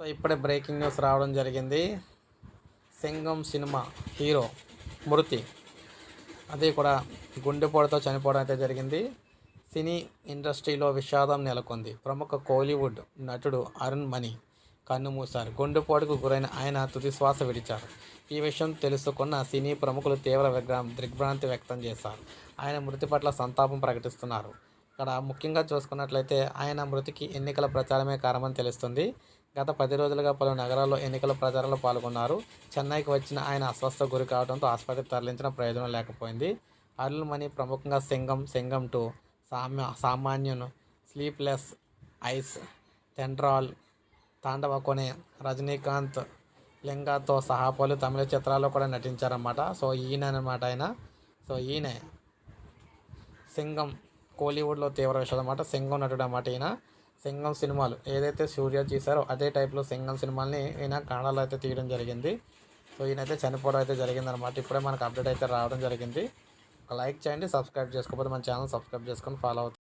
So ఇప్పుడే breaking news రావడం జరిగింది. సింగం సినిమా హీరో మృతి అది కూడా గుండెపోటుతో చనిపోవడం అయితే జరిగింది. సినీ ఇండస్ట్రీలో విషాదం నెలకొంది. ప్రముఖ కోలీవుడ్ నటుడు అరుణ్ మణి కన్నుమూశారు గుండెపోటుకు గురైన ఆయన తుది శ్వాస విడిచారు. ఈ విషయం తెలుసుకున్న సినీ ప్రముఖులు తీవ్ర విగ్రహం దిగ్భ్రాంతి వ్యక్తం చేశారు. ఆయన మృతి పట్ల సంతాపం ప్రకటిస్తున్నారు. ఇక్కడ ముఖ్యంగా చూసుకున్నట్లయితే ఆయన మృతికి ఎన్నికల ప్రచారమే కారణమని తెలుస్తుంది. గత పది రోజులుగా పలు నగరాల్లో ఎన్నికల ప్రచారంలో పాల్గొన్నారు. చెన్నైకి వచ్చిన ఆయన అస్వస్థ గురి కావడంతో ఆసుపత్రికి తరలించిన ప్రయోజనం లేకపోయింది. అరుణ్ మణి ప్రముఖంగా సింగం సింగం టూ సామ్య సామాన్యును స్లీప్లెస్ ఐస్ తెండ్రాల్ తాండవ కొనే రజనీకాంత్ లింగాతో సహా పలు తమిళ చిత్రాల్లో కూడా నటించారన్నమాట. సో ఈయన అనమాట ఆయన. సో ఈయన సింగం కోలీవుడ్లో తీవ్ర విషయం అనమాట సింగం నటుడు అన్నమాట ఈయన. సింగం సినిమాలు ఏదైతే సూర్య చేశారో అదే టైప్లో సింగం సినిమాల్ని ఈయన కన్నడలో అయితే తీయడం జరిగింది. సో ఈయనైతే చనిపోవడం అయితే జరిగిందనమాట ఇప్పుడే మనకు అప్డేట్ అయితే రావడం జరిగింది. ఒక లైక్ చేయండి సబ్స్క్రైబ్ చేసుకోకపోతే మన ఛానల్ సబ్స్క్రైబ్ చేసుకొని ఫాలో అవుతుంది